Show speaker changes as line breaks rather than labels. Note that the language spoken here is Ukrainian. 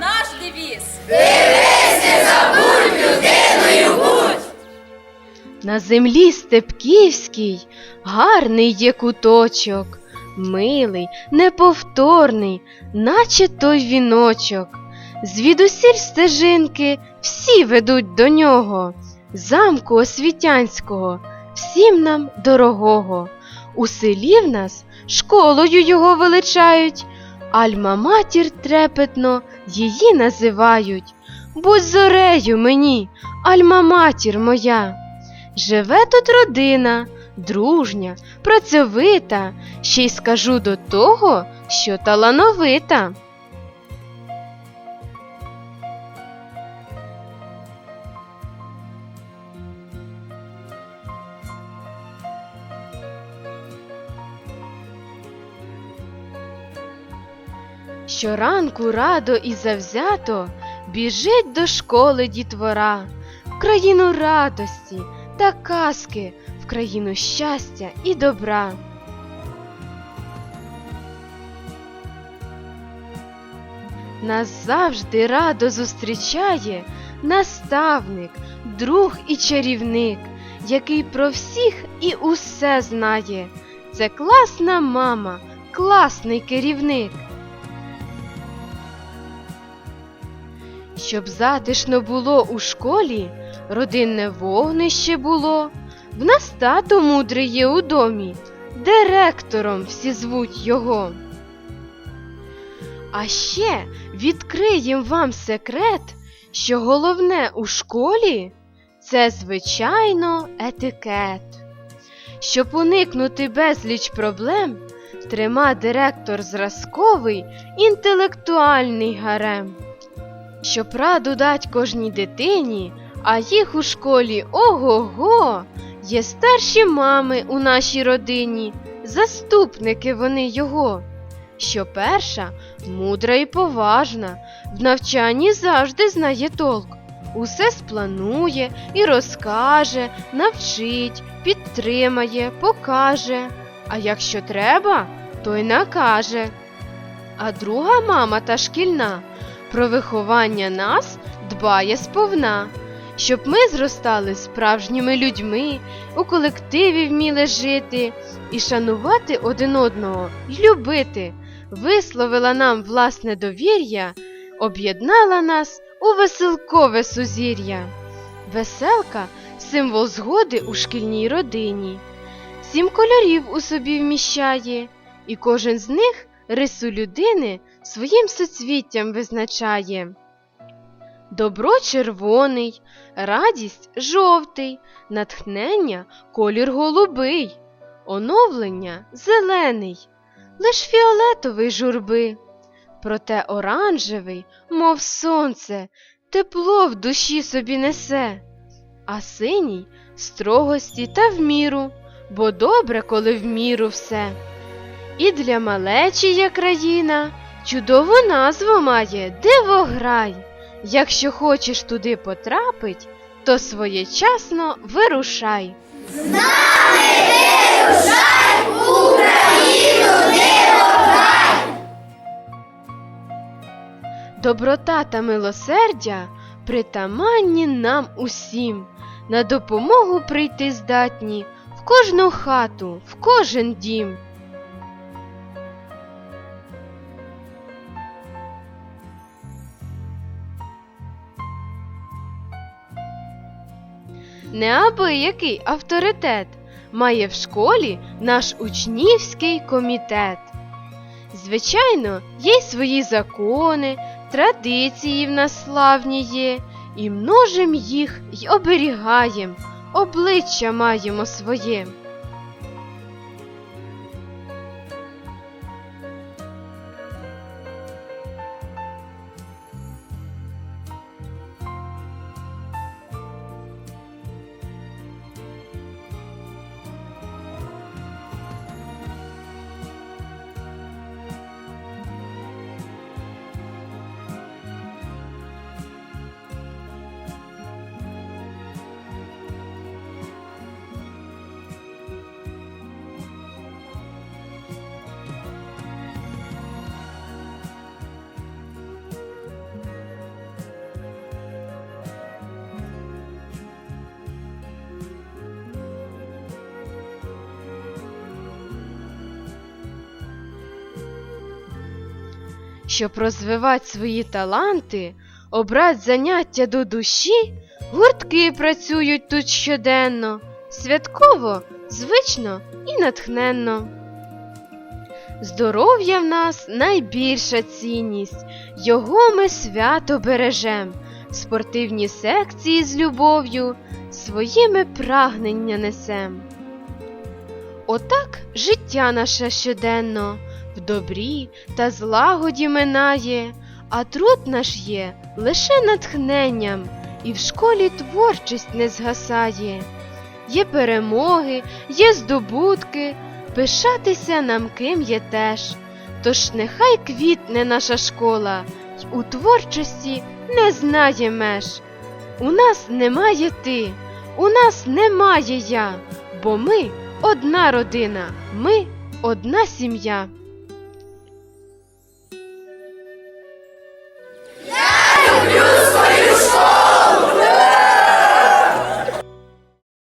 наш девіз. Дивись, забудь людиною будь! На землі Степківській гарний є куточок, милий, неповторний, наче той віночок. Звідусіль стежинки всі ведуть до нього, замку освітянського, всім нам дорогого. У селі в нас школою його величають. Альма-матір трепетно її називають. Будь зорею мені, Альма-матір моя. Живе тут родина, дружня, працьовита, ще й скажу до того, що талановита. Щоранку радо і завзято біжить до школи дітвора, в країну радості та казки, в країну щастя і добра. Нас завжди радо зустрічає наставник, друг і чарівник, який про всіх і усе знає. Це класна мама, класний керівник. Щоб затишно було у школі, родинне вогнище було, в нас тато мудрий є у домі, директором всі звуть його. А ще відкриєм вам секрет, що головне у школі це, звичайно, етикет. Щоб уникнути безліч проблем, трима директор зразковий інтелектуальний гарем. Щоб раду дать кожній дитині, а їх у школі ого-го, є старші мами у нашій родині, заступники вони його. Що перша мудра і поважна, в навчанні завжди знає толк. Усе спланує і розкаже, навчить, підтримає, покаже. А якщо треба, то й накаже. А друга мама та шкільна про виховання нас дбає сповна, щоб ми зростали справжніми людьми, у колективі вміли жити і шанувати один одного й любити, висловила нам власне довір'я, об'єднала нас у веселкове сузір'я. Веселка символ згоди у шкільній родині. Сім кольорів у собі вміщає, і кожен з них рису людини своїм соцвіттям визначає. Добро червоний, радість жовтий, натхнення колір голубий, оновлення зелений, лиш фіолетовий журби. Проте оранжевий, мов сонце, тепло в душі собі несе, а синій строгості та в міру, бо добре, коли в міру все. І для малечі є країна, чудову назву має Дивограй. Якщо хочеш туди потрапить, то своєчасно вирушай. Доброта та милосердя притаманні нам усім, на допомогу прийти здатні в кожну хату, в кожен дім. Неабиякий авторитет має в школі наш учнівський комітет. Звичайно, є й свої закони, традиції в нас славні є, і множим їх й оберігаєм, обличчя маємо своє. Щоб розвивати свої таланти, обрати заняття до душі, гуртки працюють тут щоденно, святково, звично і натхненно. Здоров'я в нас найбільша цінність, його ми свято бережем, спортивні секції з любов'ю своїми прагнення несем. Отак життя наше щоденно в добрі та злагоді минає, а труд наш є лише натхненням, і в школі творчість не згасає. Є перемоги, є здобутки, пишатися нам ким є теж. Тож нехай квітне наша школа, й у творчості не знає меж. У нас немає ти, у нас немає я, бо ми одна родина, ми одна сім'я.